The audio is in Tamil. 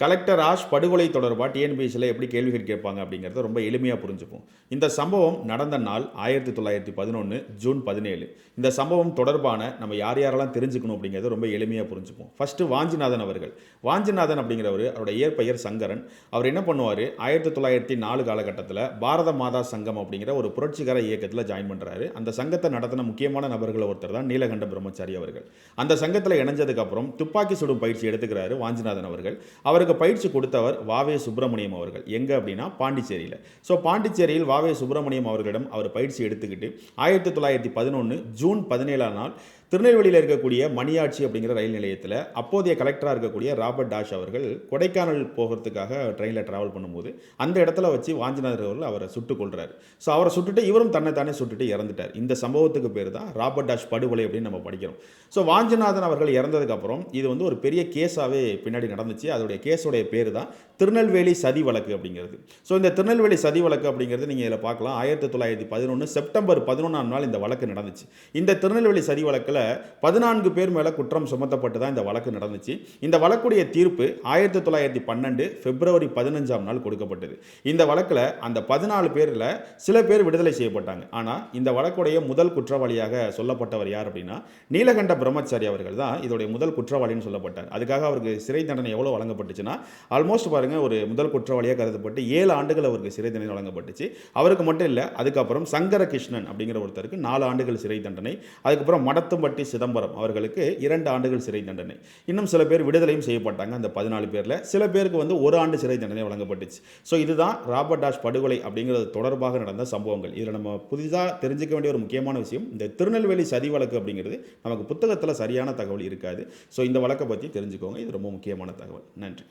கலெக்டர் ஆஷ் படுகொலை தொடர்பாக டிஎன்பிஎஸ்சியில் எப்படி கேள்விகள் கேட்பாங்க அப்படிங்கிறத ரொம்ப எளிமையாக புரிஞ்சுப்போம். இந்த சம்பவம் நடந்த நாள் ஆயிரத்தி தொள்ளாயிரத்தி பதினொன்று ஜூன் பதினேழு. இந்த சம்பவம் தொடர்பான நம்ம யார் யாரெல்லாம் தெரிஞ்சுக்கணும் அப்படிங்கிறத ரொம்ப எளிமையாக புரிஞ்சுப்போம். ஃபஸ்ட்டு வாஞ்சிநாதன் அவர்கள். வாஞ்சிநாதன் அப்படிங்கிறவர் அவரோட இயற்பெயர் சங்கரன். அவர் என்ன பண்ணுவார்? ஆயிரத்தி தொள்ளாயிரத்தி நாலு காலகட்டத்தில் பாரத மாதா சங்கம் அப்படிங்கிற ஒரு புரட்சிகர இயக்கத்தில் ஜாயின் பண்ணுறாரு அந்த சங்கத்தை நடத்தின முக்கியமான நபர்கள் ஒருத்தர் தான் நீலகண்ட பிரம்மச்சாரி அவர்கள். அந்த சங்கத்தில் இணைஞ்சதுக்கப்புறம் துப்பாக்கி சுடும் பயிற்சி எடுத்துக்கிறாரு வாஞ்சிநாதன் அவர்கள். அவர் அவருக்கு பயிற்சி கொடுத்தவர் வாவே சுப்பிரமணியம் அவர்கள். எங்கே அப்படின்னா பாண்டிச்சேரியில். ஸோ பாண்டிச்சேரியில் வாவே சுப்பிரமணியம் அவர்களிடம் அவர் பயிற்சி எடுத்துக்கிட்டு ஆயிரத்தி தொள்ளாயிரத்தி பதினொன்று ஜூன் பதினேழாம் நாள் திருநெல்வேலியில் இருக்கக்கூடிய மணியாட்சி அப்படிங்கிற ரயில் நிலையத்தில் அப்போதைய கலெக்டராக இருக்கக்கூடிய ராபர்ட் டாஷ் அவர்கள் கொடைக்கானல் போகிறதுக்காக ட்ரெயினில் ட்ராவல் பண்ணும்போது அந்த இடத்துல வச்சு வாஞ்சிநாதர் அவர்கள் அவரை சுட்டுக் கொள்கிறார் ஸோ அவரை சுட்டுட்டு இவரும் தன்னை தானே சுட்டுட்டு இறந்துட்டார். இந்த சம்பவத்துக்கு பேர் தான் ராபர்ட் டாஷ் படுகொலை அப்படின்னு நம்ம படிக்கிறோம். ஸோ வாஞ்சிநாதன் அவர்கள் இறந்ததுக்கப்புறம் இது வந்து ஒரு பெரிய கேஸாகவே பின்னாடி நடந்துச்சு. அதோடைய கேஸோடைய பேர் தான் திருநெல்வேலி சதி வழக்கு அப்படிங்கிறது. ஸோ இந்த திருநெல்வேலி சதி வழக்கு அப்படிங்கிறது நீங்கள் இதில் பார்க்கலாம். ஆயிரத்தி தொள்ளாயிரத்தி பதினொன்று செப்டம்பர் பதினொன்றாம் நாள் இந்த வழக்கு நடந்துச்சு. இந்த திருநெல்வேலி சதி வழக்கில் பதினான்கு பேர் மேலே குற்றம் சுமத்தப்பட்டு தான் இந்த வழக்கு நடந்துச்சு. இந்த வழக்குடைய தீர்ப்பு ஆயிரத்தி தொள்ளாயிரத்தி பன்னெண்டு பிப்ரவரி பதினஞ்சாம் நாள் கொடுக்கப்பட்டது. இந்த வழக்கில் அந்த பதினாலு பேரில் சில பேர் விடுதலை செய்யப்பட்டாங்க. ஆனால் இந்த வழக்குடைய முதல் குற்றவாளியாக சொல்லப்பட்டவர் யார் அப்படின்னா நீலகண்ட பிரம்மச்சாரி அவர்கள் தான் இதோடைய முதல் குற்றவாளின்னு சொல்லப்பட்டார். அதுக்காக அவருக்கு சிறை தண்டனை எவ்வளோ வழங்கப்பட்டுச்சுன்னா ஆல்மோஸ்ட் பாருங்கள் ஒரு முதல் குற்றவாளியாக கருதப்பட்டு ஏழு ஆண்டுகள் அவருக்கு சிறை தண்டனை வழங்கப்பட்டுச்சு. அவருக்கு மட்டும் இல்லை அதுக்கப்புறம் சங்கர கிருஷ்ணன் அப்படிங்கிற ஒருத்தருக்கு நாலு ஆண்டுகள் சிறை தண்டனை அதுக்கப்புறம் மடத்தும்பட்டி சிதம்பரம் அவர்களுக்கு இரண்டு ஆண்டுகள் சிறை தண்டனை. இன்னும் சில பேர் விடுதலையும் செய்யப்பட்டாங்க அந்த பதினாலு பேரில். சில பேருக்கு வந்து ஒரு ஆண்டு சிறை தண்டனை வழங்கப்பட்டுச்சு. ஸோ இதுதான் ராபர்ட் டாஷ் படுகொலை அப்படிங்கிறது தொடர்பாக நடந்த சம்பவங்கள். இதில் நம்ம புதிதாக தெரிஞ்சுக்க வேண்டிய ஒரு முக்கியமான விஷயம் இந்த திருநெல்வேலி சதி வழக்கு அப்படிங்கிறது நமக்கு புத்தகத்தில் சரியான தகவல் இருக்காது. ஸோ இந்த வழக்கை பற்றி தெரிஞ்சுக்கோங்க. இது ரொம்ப முக்கியமான தகவல். நன்றி.